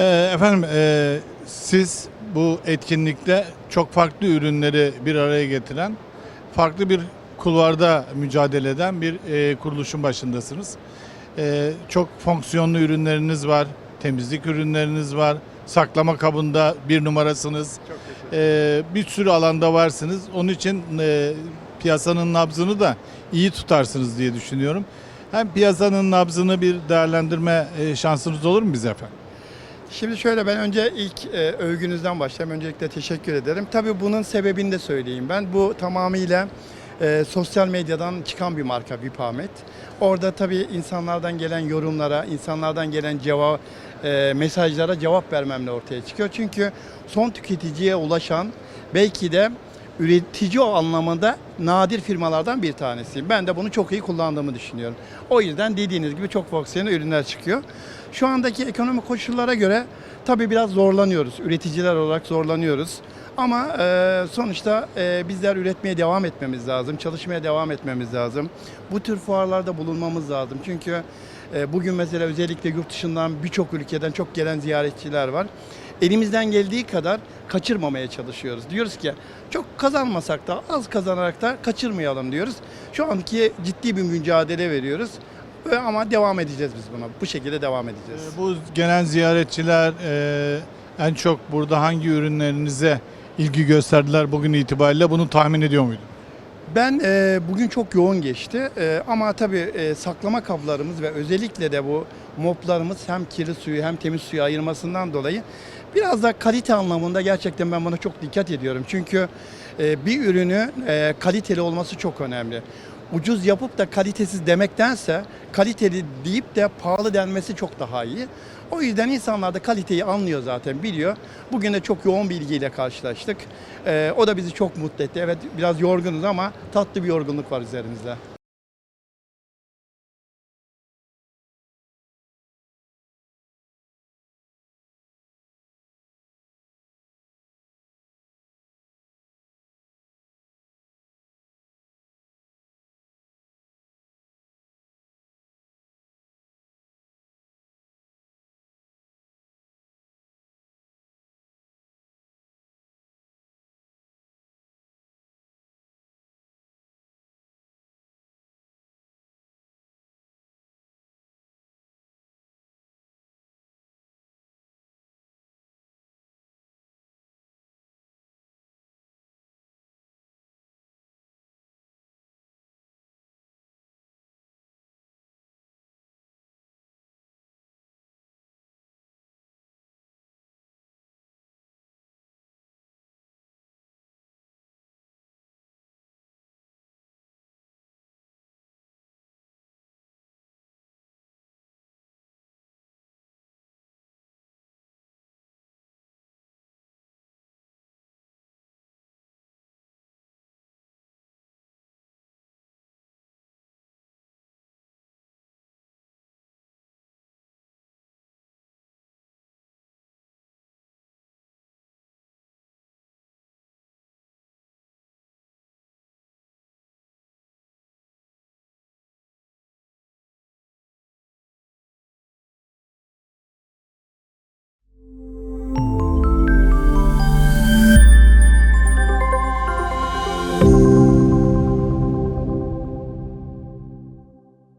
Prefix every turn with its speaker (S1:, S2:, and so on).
S1: Efendim e, siz bu etkinlikte çok farklı ürünleri bir araya getiren, farklı bir kulvarda mücadele eden bir e, kuruluşun başındasınız. E, çok fonksiyonlu ürünleriniz var, temizlik ürünleriniz var, saklama kabında bir numarasınız. E, bir sürü alanda varsınız. Onun için e, piyasanın nabzını da iyi tutarsınız diye düşünüyorum. Hem piyasanın nabzını bir değerlendirme e, şansınız olur mu bize efendim?
S2: Şimdi şöyle ben önce ilk e, övgünüzden başlayayım. Öncelikle teşekkür ederim. Tabii bunun sebebini de söyleyeyim ben. Bu tamamıyla e, sosyal medyadan çıkan bir marka Vipamet. Orada tabii insanlardan gelen yorumlara, insanlardan gelen cevap e, mesajlara cevap vermemle ortaya çıkıyor. Çünkü son tüketiciye ulaşan belki de üretici o anlamında nadir firmalardan bir tanesiyim. Ben de bunu çok iyi kullandığımı düşünüyorum. O yüzden dediğiniz gibi çok fonksiyonel ürünler çıkıyor. Şu andaki ekonomik koşullara göre tabii biraz zorlanıyoruz. Üreticiler olarak zorlanıyoruz. Ama e, sonuçta e, bizler üretmeye devam etmemiz lazım, çalışmaya devam etmemiz lazım. Bu tür fuarlarda bulunmamız lazım. Çünkü bugün mesela özellikle yurt dışından birçok ülkeden çok gelen ziyaretçiler var. Elimizden geldiği kadar kaçırmamaya çalışıyoruz. Diyoruz ki çok kazanmasak da az kazanarak da kaçırmayalım diyoruz. Şu anki ciddi bir mücadele veriyoruz. Ve ama devam edeceğiz biz buna. Bu şekilde devam edeceğiz.
S1: Ee, Bu gelen ziyaretçiler e, en çok burada hangi ürünlerinize ilgi gösterdiler bugün itibariyle bunu tahmin ediyor muydun?
S2: Ben e, bugün çok yoğun geçti E, ama tabii e, saklama kablarımız ve özellikle de bu moplarımız hem kirli suyu hem temiz suyu ayırmasından dolayı biraz da kalite anlamında gerçekten ben buna çok dikkat ediyorum. Çünkü e, bir ürünü e, kaliteli olması çok önemli. Ucuz yapıp da kalitesiz demektense kaliteli deyip de pahalı denmesi çok daha iyi. O yüzden insanlar da kaliteyi anlıyor zaten biliyor. Bugün de çok yoğun bilgiyle karşılaştık. E, o da bizi çok mutlu etti. Evet biraz yorgunuz ama tatlı bir yorgunluk var üzerimizde.